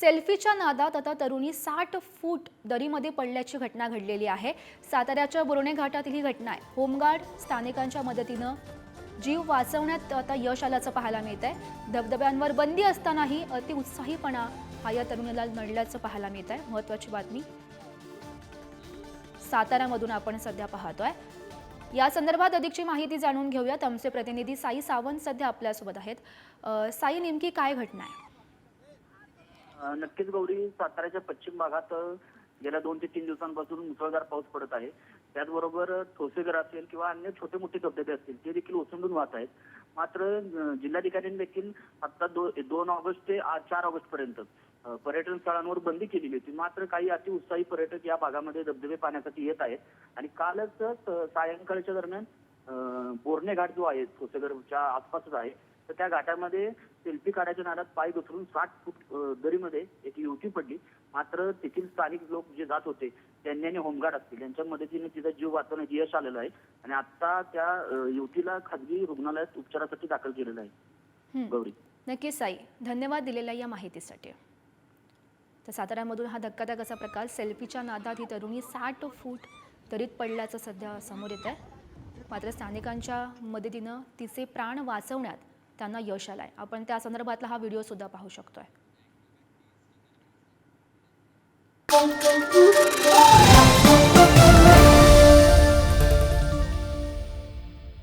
सेल्फीच्या नादात आता तरुणी साठ फूट दरीमध्ये पडल्याची घटना घडलेली आहे. साताऱ्याच्या बोर्णे घाटातील ही घटना आहे. होमगार्ड स्थानिकांच्या मदतीनं जीव वाचवण्यात आता यश आल्याचं पाहायला मिळत आहे धबधब्यांवर बंदी असतानाही अतिउत्साहीपणा हा या तरुणीला नडल्याचं पाहायला मिळत आहे महत्वाची बातमी साताऱ्यामधून आपण सध्या पाहतोय. या संदर्भात अधिकची माहिती जाणून घेऊयात. आमचे प्रतिनिधी साई सावंत सध्या आपल्यासोबत आहेत. साई नेमकी काय घटना आहे? नक्कीच गौरी साताऱ्याच्या पश्चिम भागात गेल्या दोन ते तीन दिवसांपासून मुसळधार पाऊस पडत आहे. त्याचबरोबर ठोसेघर असेल किंवा अन्य छोटे मोठे धबधबे असतील ते देखील ओसंडून वाहत आहेत. मात्र जिल्हाधिकाऱ्यांनी देखील आता दो, दोन ऑगस्ट ते चार ऑगस्ट पर्यंत पर्यटन स्थळांवर बंदी केलेली होती. मात्र काही अतिउत्साही पर्यटक या भागामध्ये धबधबे पाहण्यासाठी येत आहेत. आणि कालच सायंकाळच्या दरम्यान बोरणे घाट जो आहे ठोसेघरच्या आसपासच आहे तर त्या घाटामध्ये सेल्फी काढायच्या नादात पाय घसरून साठ फूट दरीमध्ये एक युवती पडली. मात्र तेथील स्थानिक लोक जे जात होते त्यांनी आणि होमगार्ड असतील यांच्या मदतीने तिचा जीव वाचवण्यात यश आलेलं आहे. आणि आता त्या युवतीला खाजगी रुग्णालयात उपचारासाठी दाखल केलेलं आहे. गौरी. नक्कीच साई. धन्यवाद दिलेल्या या माहितीसाठी. तर साताऱ्यामधून हा धक्कादायक असा प्रकार सेल्फीच्या नादात ही तरुणी साठ फूट दरीत पडल्याचं सध्या समोर येत आहे मात्र स्थानिकांच्या मदतीनं तिचे प्राण वाचवण्यात त्यांना यश आलं आहे आपण त्या संदर्भातला हा व्हिडिओ सुद्धा पाहू शकतोय.